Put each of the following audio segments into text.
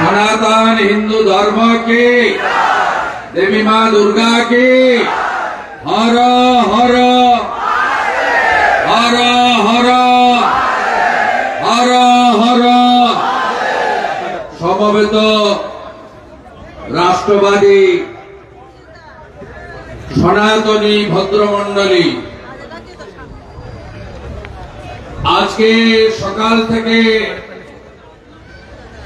সনাতন হিন্দু ধর্ম কে দেবী মা দুর্গা কে হর হর হর হর হর হর। সমবেত রাষ্ট্রবাদী সনাতনী ভদ্রমণ্ডলী, আজকে সকাল থেকে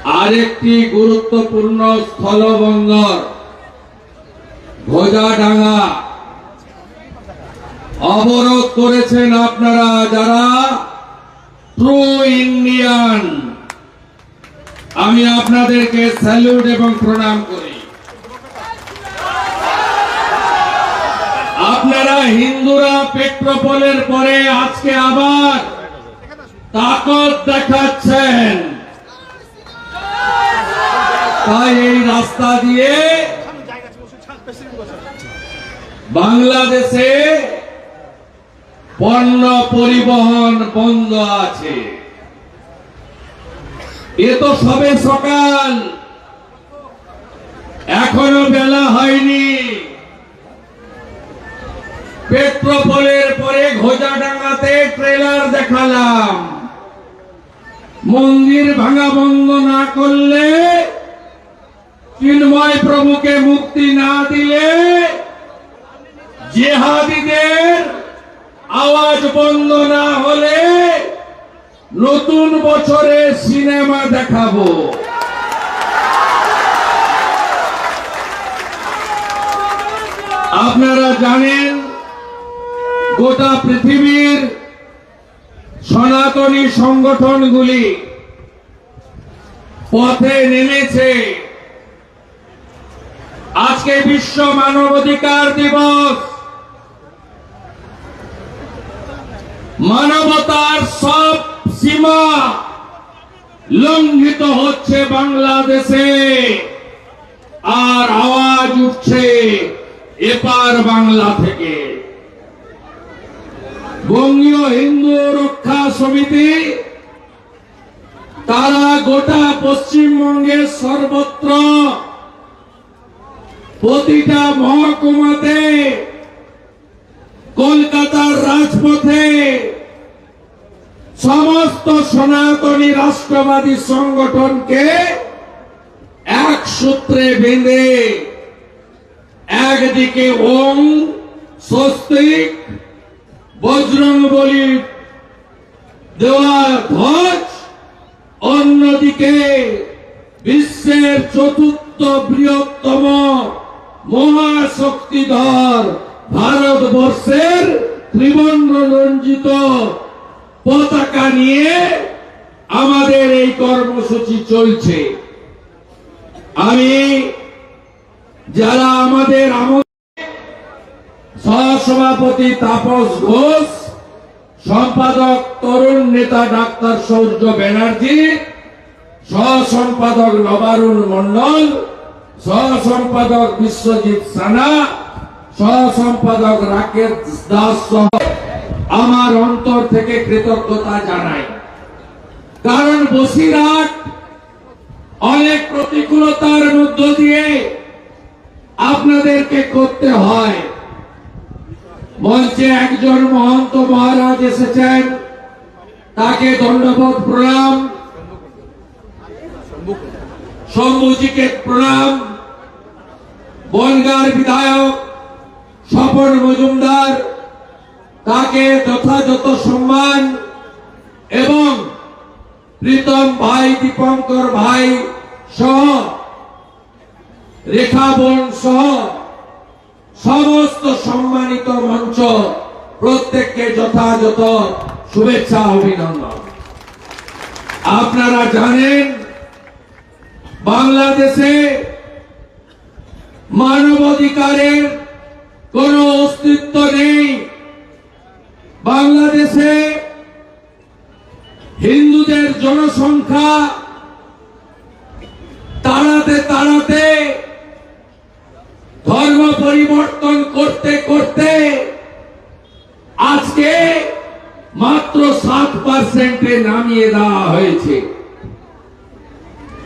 আরেকটি গুরুত্বপূর্ণ স্থলবন্দর, ভোজাডাঙ্গা। অবরোধ করেছেন আপনারা যারা? ট্রু ইন্ডিয়ান আমি আপনাদেরকে স্যালুট এবং প্রণাম করি। আপনারা হিন্দুরা পেট্রোপলের পরে আজকে আবার তাকত দেখাচ্ছেন। তাই এই রাস্তা দিয়ে বাংলাদেশে পণ্য পরিবহন বন্ধ আছে। এ তো সবে সকাল। এখনও বেলা হয়নি। পেট্রোপোলের পরে ঘোজাডাঙ্গাতে ট্রেলার দেখালাম। মন্দির ভাঙা বন্ধ না করলে চিন্ময় প্রভুকে মুক্তি না দিলে জেহাদিদের আওয়াজ বন্ধ না হলে নতুন বছরে সিনেমা দেখাবো। আপনারা জানেন, গোটা পৃথিবীর সনাতনী সংগঠনগুলি পথে নেমেছে। আজকে বিশ্ব মানবাধিকার দিবস। মানবতার সব সীমা লঙ্ঘিত হচ্ছে বাংলাদেশে। আর আওয়াজ উঠছে এপার বাংলা থেকে। বঙ্গীয় হিন্দু রক্ষা সমিতি, তারা গোটা পশ্চিমবঙ্গের সর্বত্র প্রতিটা মহকুমাতে, কলকাতার রাজপথে সমস্ত সনাতনী রাষ্ট্রবাদী সংগঠনকে এক সূত্রে বেঁধে একদিকে ওম স্বস্তিক, বজরং বলি দেওয়া ধ্বজ, অন্যদিকে বিশ্বের চতুর্থ বৃহত্তম মহাশক্তিধর ভারতবর্ষের ত্রিবর্ণ রঞ্জিত পতাকা নিয়ে আমাদের এই কর্মসূচি চলছে। আমি যারা আমাদের সহসভাপতি তাপস ঘোষ, সম্পাদক তরুণ নেতা ডাক্তার সৌর্য ব্যানার্জি সহ সম্পাদক নবারুণ মন্ডল সহ সম্পাদক বিশ্বজিৎ সানা সহ সম্পাদক রাকেশ দাস সহ আমার অন্তর থেকে কৃতজ্ঞতা জানাই। কারণ বসিরহাট অনেক প্রতিকূলতার মধ্য দিয়ে আপনাদেরকে করতে হয়। মঞ্চে একজন মহন্ত মহারাজ এসেছেন। তাকে ধন্যবাদ প্রণাম। শম্ভুজিকে প্রণাম। বনগার বিধায়ক স্বপন মজুমদার, তাকে যথাযথ সম্মান এবং প্রীতম ভাই, দীপঙ্কর ভাই সহ, রেখা বোন সহ সমস্ত সম্মানিত মঞ্চ প্রত্যেককে যথাযথ শুভেচ্ছা, অভিনন্দন। আপনারা জানেন বাংলাদেশে মানবাধিকারের কোনো অস্তিত্ব নেই। বাংলাদেশে হিন্দুদের জনসংখ্যা তাড়াতে তাড়াতে ধর্ম পরিবর্তন করতে করতে আজকে মাত্র সাত পার্সেন্টে নামিয়ে দেওয়া হয়েছে।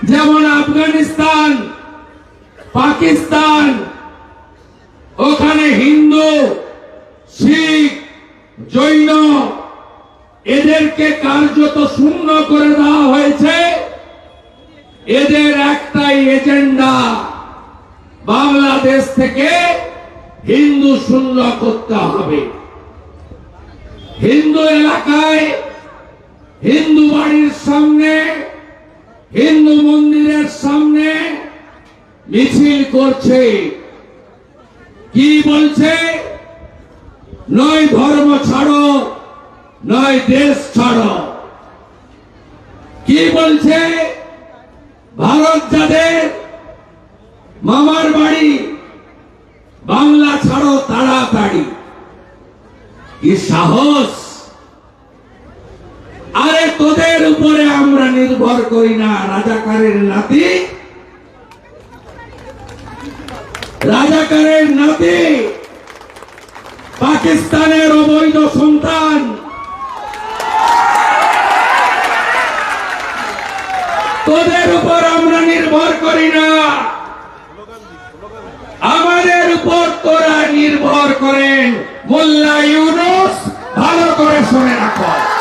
যেমন আফগানিস্তান, পাকিস্তান, ওখানে হিন্দু, শিখ, জৈন, এদেরকে কার্যত শূন্য করে দেওয়া হয়েছে। এদের একটাই এজেন্ডা, বাংলাদেশ থেকে হিন্দু শূন্য করতে হবে। হিন্দু এলাকায় হিন্দু বাড়ির সামনে হিন্দু সামনে মিছিল করছে। কি বলছে? নয় ধর্ম ছাড়ো, নয় দেশ ছাড়ো। কি বলছে? ভারত যাদের মামার বাড়ি, বাংলা ছাড়ো তাড়াতাড়ি। কি সাহস আরে তোদের উপরে আমরা নির্ভর করি না, রাজাকারের নাতি। রাজাকারের নাতি। পাকিস্তানের অবৈধ সন্তান। তোদের উপর আমরা নির্ভর করি না। আমাদের উপর তোরা নির্ভর করেন। মোল্লা ইউনুস, ভালো করে শুনে রাখো।